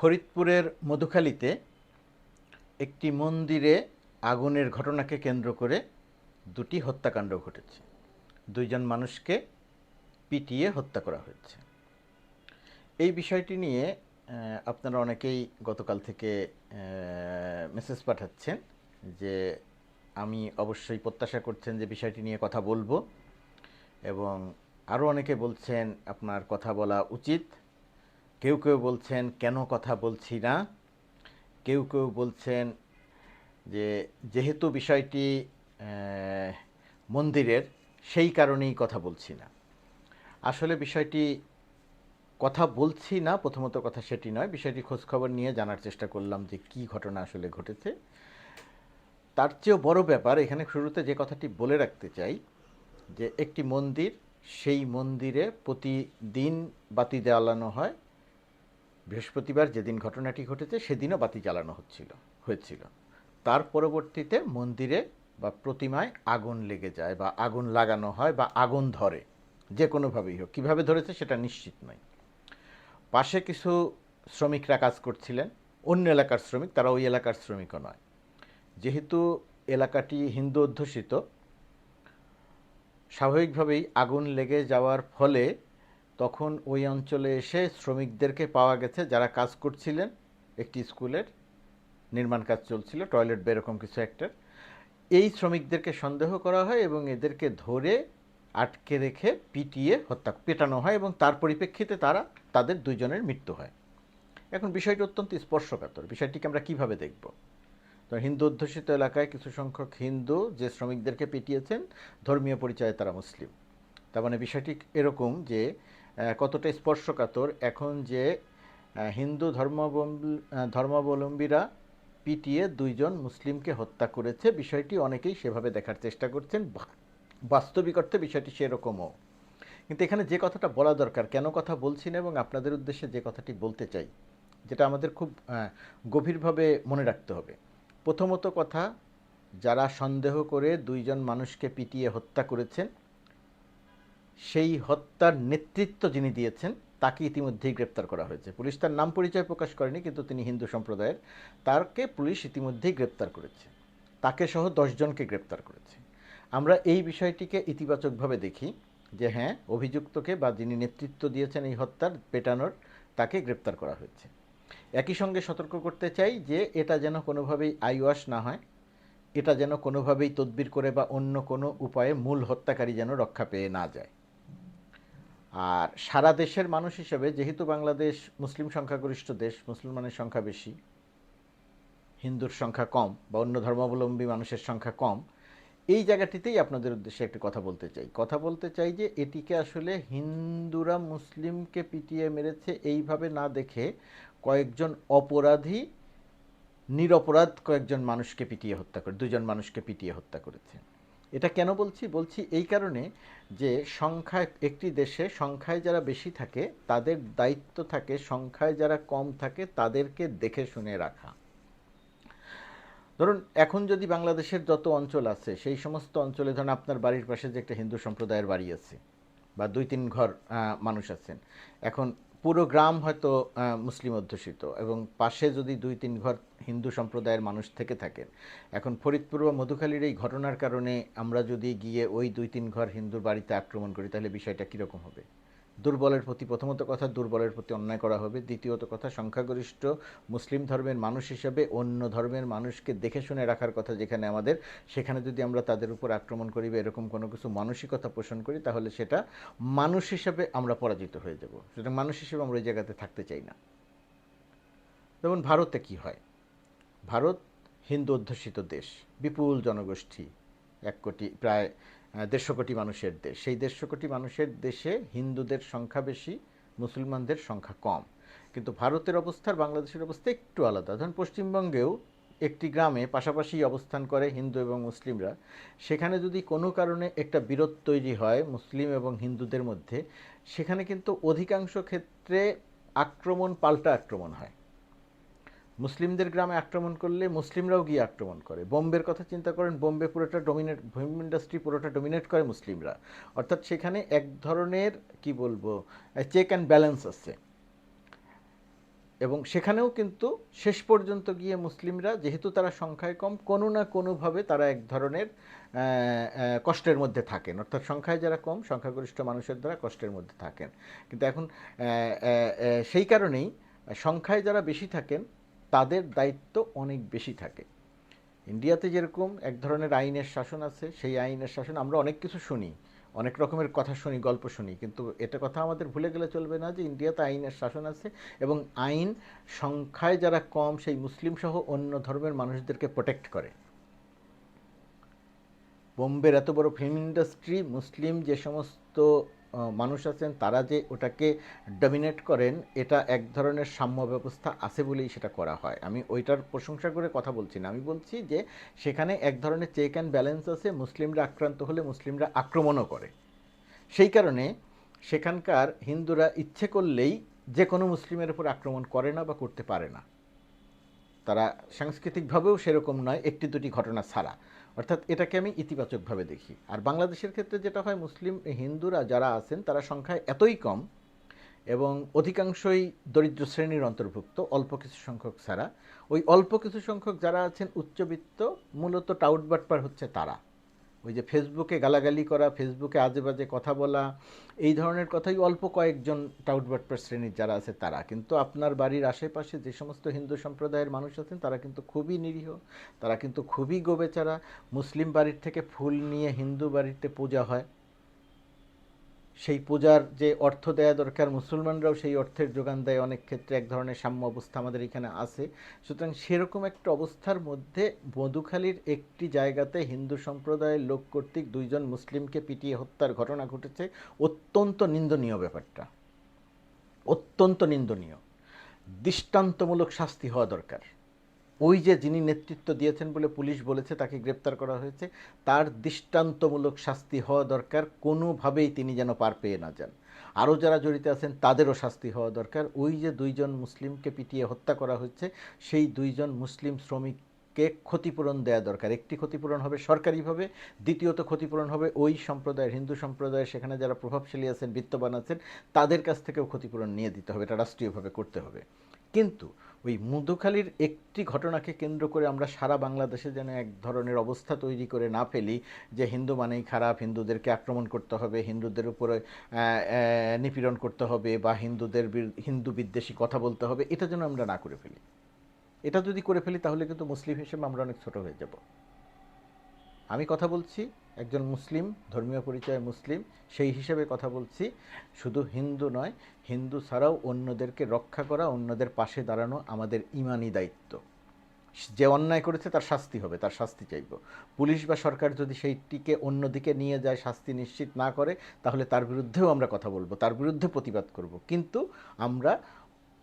ফরিদপুরের মধুখালীতে একটি মন্দিরে আগুনের ঘটনাকে কেন্দ্র করে দুটি হত্যাকাণ্ড ঘটেছে। দুইজন মানুষকে পিটিয়ে হত্যা করা হয়েছে। এই বিষয়টি নিয়ে আপনারা অনেকেই গতকাল থেকে মেসেজ পাঠাচ্ছেন যে আমি অবশ্যই প্রত্যাশা করছেন যে বিষয়টি নিয়ে কথা বলব এবং আরও অনেকে বলছেন আপনার কথা বলা উচিত। কেউ কেউ বলছেন, কেন কথা বলছি না? কেউ কেউ বলছেন যে, যেহেতু বিষয়টি মন্দিরের, সেই কারণেই কথা বলছি না। আসলে বিষয়টি কথা বলছি না, প্রথমত কথা সেটি নয়। বিষয়টি খোঁজখবর নিয়ে জানার চেষ্টা করলাম যে, কি ঘটনা আসলে ঘটেছে। তার চেয়েও বড় ব্যাপার, এখানে শুরুতে যে কথাটি বলে রাখতে চাই, যে একটি মন্দির, সেই মন্দিরে প্রতিদিন বাতি জ্বালানো হয়। বৃহস্পতিবার যেদিন ঘটনাটি ঘটেছে, সেদিনও বাতি জ্বালানো হচ্ছিল, হয়েছিল। তার পরবর্তীতে মন্দিরে বা প্রতিমায় আগুন লেগে যায় বা আগুন লাগানো হয় বা আগুন ধরে, যে কোনোভাবেই হোক। কীভাবে ধরেছে সেটা নিশ্চিত নয়। পাশে কিছু শ্রমিকরা কাজ করছিলেন, অন্য এলাকার শ্রমিক, তারা ওই এলাকার শ্রমিকও নয়। যেহেতু এলাকাটি হিন্দু অধ্যুষিত, স্বাভাবিকভাবেই আগুন লেগে যাওয়ার ফলে তখন ওই অঞ্চলে এসে শ্রমিকদেরকে পাওয়া গেছে যারা কাজ করছিলেন। একটি স্কুলের নির্মাণ কাজ চলছিল, টয়লেট বা এরকম কিছু একটা। এই শ্রমিকদেরকে সন্দেহ করা হয় এবং এদেরকে ধরে আটকে রেখে পিটিয়ে হত্যা, পেটানো হয় এবং তার পরিপ্রেক্ষিতে তারা তাদের দুইজনের মৃত্যু হয়। এখন বিষয়টি অত্যন্ত স্পর্শকাতর। বিষয়টিকে আমরা কীভাবে দেখব? তো হিন্দু অধ্যুষিত এলাকায় কিছু সংখ্যক হিন্দু যে শ্রমিকদেরকে পিটিয়েছেন, ধর্মীয় পরিচয়ে তারা মুসলিম। তার মানে বিষয়টি এরকম যে কতটা স্পর্শকাতর? এখন যে হিন্দু ধর্মাবলম্বী ধর্মাবলম্বীরা পিটিয়ে দুইজন মুসলিমকে হত্যা করেছে, বিষয়টি অনেকেই সেভাবে দেখার চেষ্টা করছেন। বাস্তবিক অর্থে বিষয়টি সেরকমও। কিন্তু এখানে যে কথাটা বলা দরকার, কেন কথা বলছি না এবং আপনাদের উদ্দেশ্যে যে কথাটি বলতে চাই, যেটা আমাদের খুব গভীরভাবে মনে রাখতে হবে। প্রথমত কথা, যারা সন্দেহ করে দুইজন মানুষকে পিটিয়ে হত্যা করেছেন সেই হত্যার নেতৃত্ব যিনি দিয়েছেন তাকে ইতিমধ্যেই গ্রেপ্তার করা হয়েছে। পুলিশ তার নাম পরিচয় প্রকাশ করেনি, কিন্তু তিনি হিন্দু সম্প্রদায়ের। তাকে পুলিশ ইতিমধ্যেই গ্রেপ্তার করেছে। তাকে সহ দশজনকে গ্রেপ্তার করেছে। আমরা এই বিষয়টিকে ইতিবাচকভাবে দেখি যে হ্যাঁ অভিযুক্তকে বা যিনি নেতৃত্ব দিয়েছেন এই হত্যার পেটানোর, তাকে গ্রেপ্তার করা হয়েছে। একই সঙ্গে সতর্ক করতে চাই যে, এটা যেন কোনোভাবেই আইওয়াশ না হয়, এটা যেন কোনোভাবেই তদবির করে বা অন্য কোনো উপায়ে মূল হত্যাকারী যেন রক্ষা পেয়ে না যায়। আর সারা দেশের মানুষ হিসেবে, যেহেতু বাংলাদেশ মুসলিম সংখ্যাগরিষ্ঠ দেশ, মুসলমানের সংখ্যা বেশি, হিন্দুর সংখ্যা কম বা অন্য ধর্মাবলম্বী মানুষের সংখ্যা কম, এই জায়গাটিতেই আপনাদের উদ্দেশ্যে একটি কথা বলতে চাই। কথা বলতে চাই যে, এটিকে আসলে হিন্দুরা মুসলিমকে পিটিয়ে মেরেছে এইভাবে না দেখে কয়েকজন অপরাধী, নিরপরাধ কয়েকজন মানুষকে পিটিয়ে হত্যা করে, দুজন মানুষকে পিটিয়ে হত্যা করেছে। এটা কেন বলছি? বলছি এই কারণে যে সংখ্যায় একটি দেশে সংখ্যায় যারা বেশি থাকে, তাদের দায়িত্ব থাকে, সংখ্যায় যারা কম থাকে, তাদেরকে দেখে শুনে রাখা। ধরুন, এখন যদি বাংলাদেশের যত অঞ্চল আছে, সেই সমস্ত অঞ্চলে ধরুন আপনার বাড়ির পাশে যে একটা হিন্দু সম্প্রদায়ের বাড়ি আছে, বা দুই তিন ঘর মানুষ আছেন, এখন পুরো গ্রাম হয়তো মুসলিম অধ্যুষিত এবং পাশে যদি দুই তিন ঘর হিন্দু সম্প্রদায়ের মানুষ থেকে থাকেন, এখন ফরিদপুর বা মধুখালীর এই ঘটনার কারণে আমরা যদি গিয়ে ওই দুই তিন ঘর হিন্দুর বাড়িতে আক্রমণ করি, তাহলে বিষয়টা কীরকম হবে? দুর্বলের প্রতি প্রথমত কথা, দুর্বলের প্রতি অন্যায় করা হবে। দ্বিতীয়ত কথা, সংখ্যাগরিষ্ঠ মুসলিম ধর্মের মানুষ হিসেবে অন্য ধর্মের মানুষকে দেখে শুনে রাখার কথা যেখানে আমাদের, সেখানে যদি আমরা তাদের উপর আক্রমণ করি বা এরকম কোনো কিছু মানসিকতা পোষণ করি, তাহলে সেটা মানুষ হিসেবে আমরা পরাজিত হয়ে যাব। সুতরাং মানুষ হিসেবে আমরা ওই জায়গাতে থাকতে চাই না। যেমন ভারতে কি হয়? ভারত হিন্দু অধ্যুষিত দেশ, বিপুল জনগোষ্ঠী, এক কোটি, প্রায় দেড়শো কোটি মানুষের দেশ সেই দেড়শো কোটি মানুষের দেশে হিন্দুদের সংখ্যা বেশি, মুসলমানদের সংখ্যা কম। কিন্তু ভারতের অবস্থা বাংলাদেশের অবস্থা একটু আলাদা। ধরুন পশ্চিমবঙ্গেও একটি গ্রামে পাশাপাশি অবস্থান করে হিন্দু এবং মুসলিমরা। সেখানে যদি কোনো কারণে একটা বিরোধ তৈরি হয় মুসলিম এবং হিন্দুদের মধ্যে, সেখানে কিন্তু অধিকাংশ ক্ষেত্রে আক্রমণ, পাল্টা আক্রমণ হয়। মুসলিমদের গ্রামে আক্রমণ করলে মুসলিমরাও গিয়ে আক্রমণ করে। বোম্বের কথা চিন্তা করেন, বোম্বে পুরোটা ডোমিনেট ফিল্ম ইন্ডাস্ট্রি পুরোটা ডোমিনেট করে মুসলিমরা। অর্থাৎ সেখানে এক ধরনের, কি বলব চেক অ্যান্ড ব্যালেন্স আছে। এবং সেখানেও কিন্তু শেষ পর্যন্ত গিয়ে মুসলিমরা, যেহেতু তারা সংখ্যায় কম, কোনো না কোনোভাবে তারা এক ধরনের কষ্টের মধ্যে থাকেন। অর্থাৎ সংখ্যায় যারা কম, সংখ্যাগরিষ্ঠ মানুষের দ্বারা কষ্টের মধ্যে থাকেন। কিন্তু এখন সেই কারণেই সংখ্যায় যারা বেশি থাকেন তাদের দায়িত্ব অনেক বেশি থাকে। ইন্ডিয়াতে যেরকম এক ধরনের আইনের শাসন আছে, সেই আইনের শাসন আমরা অনেক কিছু শুনি, অনেক রকমের কথা শুনি, গল্প শুনি, কিন্তু এটা কথা আমাদের ভুলে গেলে চলবে না যে ইন্ডিয়াতে আইনের শাসন আছে এবং আইন সংখ্যায় যারা কম, সেই মুসলিম সহ অন্য ধর্মের মানুষদেরকে প্রোটেক্ট করে। বোম্বের এত বড় ফিল্ম ইন্ডাস্ট্রি মুসলিম যে সমস্ত মানুষ আছেন, তারা যে ওটাকে ডমিনেট করেন, এটা এক ধরনের সাম্য ব্যবস্থা আছে বলেই সেটা করা হয়। আমি ওইটার প্রশংসা করে কথা বলছি না। আমি বলছি যে সেখানে এক ধরনের চেক অ্যান্ড ব্যালেন্স আছে, মুসলিমরা আক্রান্ত হলে মুসলিমরা আক্রমণও করে। সেই কারণে সেখানকার হিন্দুরা ইচ্ছে করলেই যে কোনো মুসলিমের উপর আক্রমণ করে না বা করতে পারে না। তারা সাংস্কৃতিকভাবেও সেরকম নয়, একটি দুটি ঘটনা ছাড়া। অর্থাৎ এটাকে আমি ইতিবাচকভাবে দেখি। আর বাংলাদেশের ক্ষেত্রে যেটা হয়, মুসলিম হিন্দুরা যারা আছেন, তারা সংখ্যায় এতই কম এবং অধিকাংশই দরিদ্র শ্রেণির অন্তর্ভুক্ত, অল্প কিছু সংখ্যক ছাড়া। ওই অল্প কিছু সংখ্যক যারা আছেন, উচ্চবিত্ত, মূলত টাউট বাটপার হচ্ছে তারা। ওই যে ফেসবুকে গালাগালি করা, ফেসবুকে আজে বাজে কথা বলা, এই ধরনের কথাই অল্প কয়েকজন টাউট বাটপার শ্রেণির যারা আছে তারা। কিন্তু আপনার বাড়ির আশেপাশে যে সমস্ত হিন্দু সম্প্রদায়ের মানুষ আছেন, তারা কিন্তু খুবই নিরীহ, তারা কিন্তু খুবই গোবেচারা। মুসলিম বাড়ির থেকে ফুল নিয়ে হিন্দু বাড়িতে পূজা হয়। সেই পূজার যে অর্থ দেয়া দরকার মুসলমানরাও সেই অর্থের যোগান দেয় অনেক ক্ষেত্রে, এক ধরনের সাম্য অবস্থা আমাদের এখানে আছে। সুতরাং সেরকম একটা অবস্থার মধ্যে মধুখালীর একটি জায়গাতে হিন্দু সম্প্রদায়ের লোক কর্তৃক দুইজন মুসলিমকে পিটিয়ে হত্যার ঘটনা ঘটেছে। অত্যন্ত নিন্দনীয় ব্যাপারটা। অত্যন্ত নিন্দনীয়। দৃষ্টান্তমূলক শাস্তি হওয়া দরকার। ওই যে যিনি নেতৃত্ব দিয়েছেন বলে পুলিশ বলেছে, তাকে গ্রেপ্তার করা হয়েছে, তার দৃষ্টান্তমূলক শাস্তি হওয়া দরকার, কোনোভাবেই তিনি যেন পার পেয়ে না যান। আরও যারা জড়িত আছেন, তাদেরও শাস্তি হওয়া দরকার। ওই যে দুইজন মুসলিমকে পিটিয়ে হত্যা করা হচ্ছে সেই দুইজন মুসলিম শ্রমিককে ক্ষতিপূরণ দেওয়া দরকার। একটি ক্ষতিপূরণ হবে সরকারিভাবে, দ্বিতীয়ত ক্ষতিপূরণ হবে ওই সম্প্রদায়ের, হিন্দু সম্প্রদায়ের, সেখানে যারা প্রভাবশালী আছেন, বিত্তবান আছেন, তাদের কাছ থেকেও ক্ষতিপূরণ নিয়ে দিতে হবে, এটা রাষ্ট্রীয়ভাবে করতে হবে। কিন্তু ওই মধুখালীর একটি ঘটনাকে কেন্দ্র করে আমরা সারা বাংলাদেশে যেন এক ধরনের অবস্থা তৈরি করে না ফেলি, যে হিন্দু মানেই খারাপ, হিন্দুদেরকে আক্রমণ করতে হবে, হিন্দুদের উপরে নিপীড়ন করতে হবে বা হিন্দুদের হিন্দু বিদ্বেষী কথা বলতে হবে, এটা যেন আমরা না করে ফেলি। এটা যদি করে ফেলি তাহলে কিন্তু মুসলিম হিসেবে আমরা অনেক ছোট হয়ে যাব। আমি কথা বলছি, একজন মুসলিম, ধর্মীয় পরিচয় মুসলিম, সেই হিসেবে কথা বলছি। শুধু হিন্দু নয়, হিন্দু ছাড়াও অন্যদেরকে রক্ষা করা, অন্যদের পাশে দাঁড়ানো আমাদের ইমানি দায়িত্ব। যে অন্যায় করেছে তার শাস্তি হবে, তার শাস্তি চাইব। পুলিশ বা সরকার যদি সেইটিকে অন্যদিকে নিয়ে যায়, শাস্তি নিশ্চিত না করে, তাহলে তার বিরুদ্ধেও আমরা কথা বলব, তার বিরুদ্ধে প্রতিবাদ করব। কিন্তু আমরা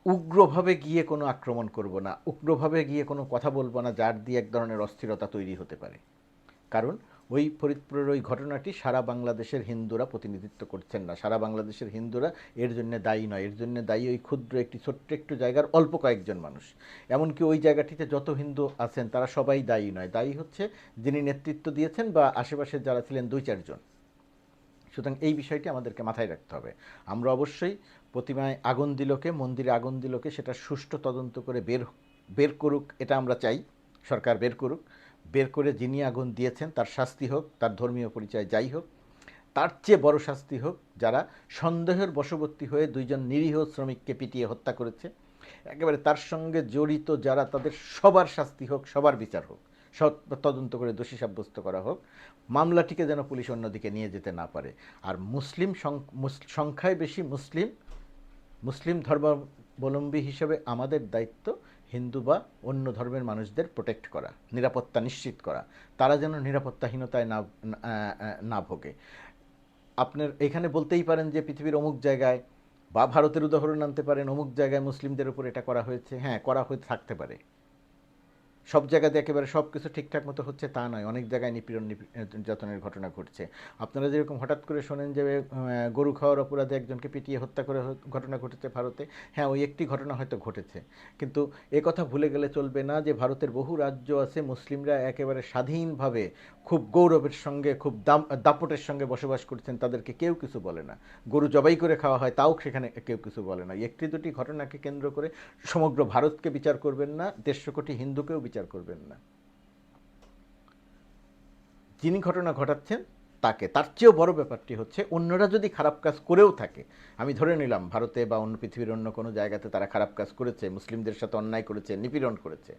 উগ্রভাবে গিয়ে কোনো আক্রমণ করব না, উগ্রভাবে গিয়ে কোনো কথা বলব না, যার দিয়ে এক ধরনের অস্থিরতা তৈরি হতে পারে। কারণ ওই ফরিদপুরের ওই ঘটনাটি সারা বাংলাদেশের হিন্দুরা প্রতিনিধিত্ব করছেন না। সারা বাংলাদেশের হিন্দুরা এর জন্য দায়ী নয়। এর জন্য দায়ী ওই ক্ষুদ্র একটি, ছোট্ট একটু জায়গার অল্প কয়েকজন মানুষ। এমনকি ওই জায়গাটিতে যত হিন্দু আছেন, তারা সবাই দায়ী নয়। দায়ী হচ্ছে যিনি নেতৃত্ব দিয়েছেন বা আশেপাশের যারা ছিলেন দুই, চারজন। সুতরাং এই বিষয়টি আমাদেরকে মাথায় রাখতে হবে। আমরা অবশ্যই প্রতিমায় আগুন দিলকে, মন্দিরে আগুন দিলকে, সেটা সুষ্ঠু তদন্ত করে বের বের করুক, এটা আমরা চাই। সরকার বের করুক। বের করে যিনি আগুন দিয়েছেন, তার শাস্তি হোক, তার ধর্মীয় পরিচয় যাই হোক, তার চেয়ে বড় শাস্তি হোক, যারা সন্দেহের বশবর্তী হয়ে দুইজন নিরীহ শ্রমিককে পিটিয়ে হত্যা করেছে, একেবারে তার সঙ্গে জড়িত যারা তাদের সবার শাস্তি হোক, সবার বিচার হোক তদন্ত করে দোষী সাব্যস্ত করা হোক, মামলাটিকে যেন পুলিশ অন্যদিকে নিয়ে যেতে না পারে। আর মুসলিম সংখ্যায় বেশি মুসলিম মুসলিম ধর্মাবলম্বী হিসেবে আমাদের দায়িত্ব হিন্দু বা অন্য ধর্মের মানুষদের প্রোটেক্ট করা, নিরাপত্তা নিশ্চিত করা। তারা যেন নিরাপত্তাহীনতায় না না- ভোগে। আপনার এখানে বলতেই পারেন যে পৃথিবীর অমুক জায়গায় বা ভারতের উদাহরণ আনতে পারেন, অমুক জায়গায় মুসলিমদের উপর এটা করা হয়েছে। হ্যাঁ করা হয়ে থাকতে পারে। সব জায়গাতে একেবারে সব কিছু ঠিকঠাক মতো হচ্ছে তা নয়। অনেক জায়গায় নিপীড়ন নিপী- নির্যাতনের ঘটনা ঘটছে। আপনারা যেরকম হঠাৎ করে শোনেন যে গরু খাওয়ার অপরাধে একজনকে পিটিয়ে হত্যা করে ঘটনা ঘটেছে ভারতে। হ্যাঁ ওই একটি ঘটনা হয়তো ঘটেছে। কিন্তু এ কথা ভুলে গেলে চলবে না যে, ভারতের বহু রাজ্য আছে, মুসলিমরা একেবারে স্বাধীনভাবে খুব গৌরবের সঙ্গে, খুব দাম, দাপটের সঙ্গে বসবাস করছেন, তাদেরকে কেউ কিছু বলে না। গরু জবাই করে খাওয়া হয়, তাও সেখানে কেউ কিছু বলে না। একটি দুটি ঘটনাকে কেন্দ্র করে সমগ্র ভারতকে বিচার করবেন না, দেড়শো কোটি হিন্দুকেও বিচার করবেন না। যিনি ঘটনা ঘটাচ্ছেন, তাকে। তার চেয়েও বড় ব্যাপারটি হচ্ছে, অন্যরা যদি খারাপ কাজ করেও থাকে, আমি ধরে নিলাম ভারতে বা অন্য পৃথিবীর অন্য কোনো জায়গাতে তারা খারাপ কাজ করেছে, মুসলিমদের সাথে অন্যায় করেছে, নিপীড়ন করেছে।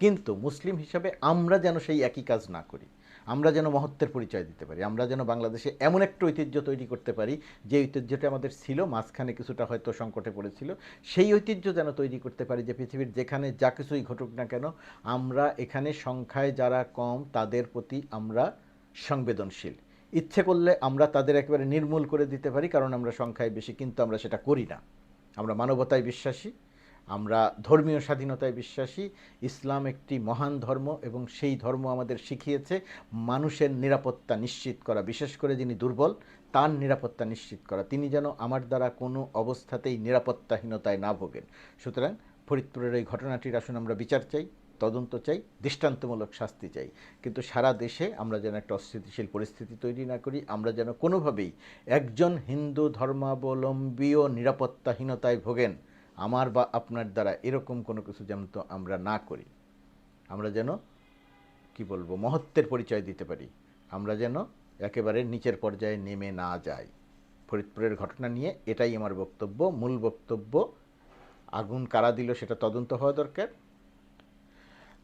কিন্তু মুসলিম হিসাবে আমরা যেন সেই একই কাজ না করি। আমরা যেন মহত্বের পরিচয় দিতে পারি, আমরা যেন বাংলাদেশে এমন একটা ঐতিহ্য তৈরি করতে পারি, যে ঐতিহ্যটা আমাদের ছিল, মাঝখানে কিছুটা হয়তো সংকটে পড়েছিল, সেই ঐতিহ্য যেন তৈরি করতে পারি যে পৃথিবীর যেখানে যা কিছুই ঘটুক না কেন, আমরা এখানে সংখ্যায় যারা কম, তাদের প্রতি আমরা সংবেদনশীল। ইচ্ছে করলে আমরা তাদের একেবারে নির্মূল করে দিতে পারি, কারণ আমরা সংখ্যায় বেশি, কিন্তু আমরা সেটা করি না। আমরা মানবতায় বিশ্বাসী আমরা ধর্মীয় স্বাধীনতায় বিশ্বাসী, ইসলাম একটি মহান ধর্ম এবং সেই ধর্ম আমাদের শিখিয়েছে মানুষের নিরাপত্তা নিশ্চিত করা, বিশেষ করে যিনি দুর্বল, তার নিরাপত্তা নিশ্চিত করা। তিনি যেন আমার দ্বারা কোনো অবস্থাতেই নিরাপত্তাহীনতায় না ভোগেন। সুতরাং ফরিদপুরের এই ঘটনাটির আসুন আমরা বিচার চাই, তদন্ত চাই, দৃষ্টান্তমূলক শাস্তি চাই। কিন্তু সারা দেশে আমরা যেন একটা অস্থিতিশীল পরিস্থিতি তৈরি না করি, আমরা যেন কোনোভাবেই একজন হিন্দু ধর্মাবলম্বীও নিরাপত্তাহীনতায় ভোগেন। আমার বা আপনার দ্বারা এরকম কোনো কিছু যেন তো আমরা না করি। আমরা যেন, কি বলব, মহত্বের পরিচয় দিতে পারি। আমরা যেন একেবারে নিচের পর্যায়ে নেমে না যাই। ফরিদপুরের ঘটনা নিয়ে এটাই আমার বক্তব্য। মূল বক্তব্য, আগুন কারা দিল সেটা তদন্ত হওয়া দরকার।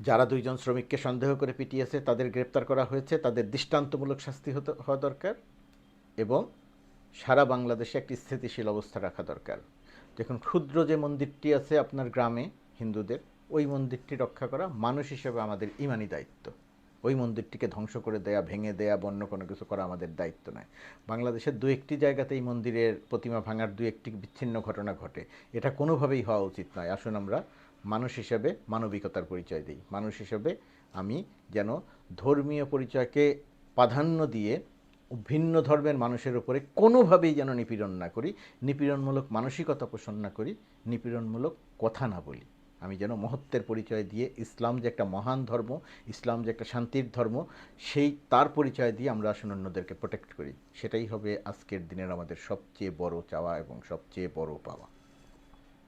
যারা দুইজন শ্রমিককে সন্দেহ করে পিটিয়েছে, তাদের গ্রেপ্তার করা হয়েছে, তাদের দৃষ্টান্তমূলক শাস্তি হতে, হওয়া দরকার। এবং সারা বাংলাদেশে একটি স্থিতিশীল অবস্থা রাখা দরকার। দেখুন, ক্ষুদ্র যে মন্দিরটি আছে আপনার গ্রামে হিন্দুদের, ওই মন্দিরটি রক্ষা করা মানুষ হিসেবে আমাদের ইমানি দায়িত্ব। ওই মন্দিরটিকে ধ্বংস করে দেয়া, ভেঙে দেয়া বন্য কোনো কিছু করা আমাদের দায়িত্ব নয়। বাংলাদেশের দু একটি জায়গাতে এই মন্দিরের প্রতিমা ভাঙার দু একটি বিচ্ছিন্ন ঘটনা ঘটে। এটা কোনোভাবেই হওয়া উচিত নয়। আসুন আমরা মানুষ হিসেবে মানবিকতার পরিচয় দিই। মানুষ হিসেবে আমি যেন ধর্মীয় পরিচয়কে প্রাধান্য দিয়ে ভিন্ন ধর্মের মানুষের উপরে কোনোভাবেই যেন নিপীড়ন না করি, নিপীড়নমূলক মানসিকতা পোষণ না করি, নিপীড়নমূলক কথা না বলি। আমি যেন মহত্বের পরিচয় দিয়ে ইসলাম যে একটা মহান ধর্ম, ইসলাম যে একটা শান্তির ধর্ম, সেই তার পরিচয় দিয়ে আমরা আসলে অন্যদেরকে প্রোটেক্ট করি। সেটাই হবে আজকের দিনের আমাদের সবচেয়ে বড় চাওয়া এবং সবচেয়ে বড় পাওয়া।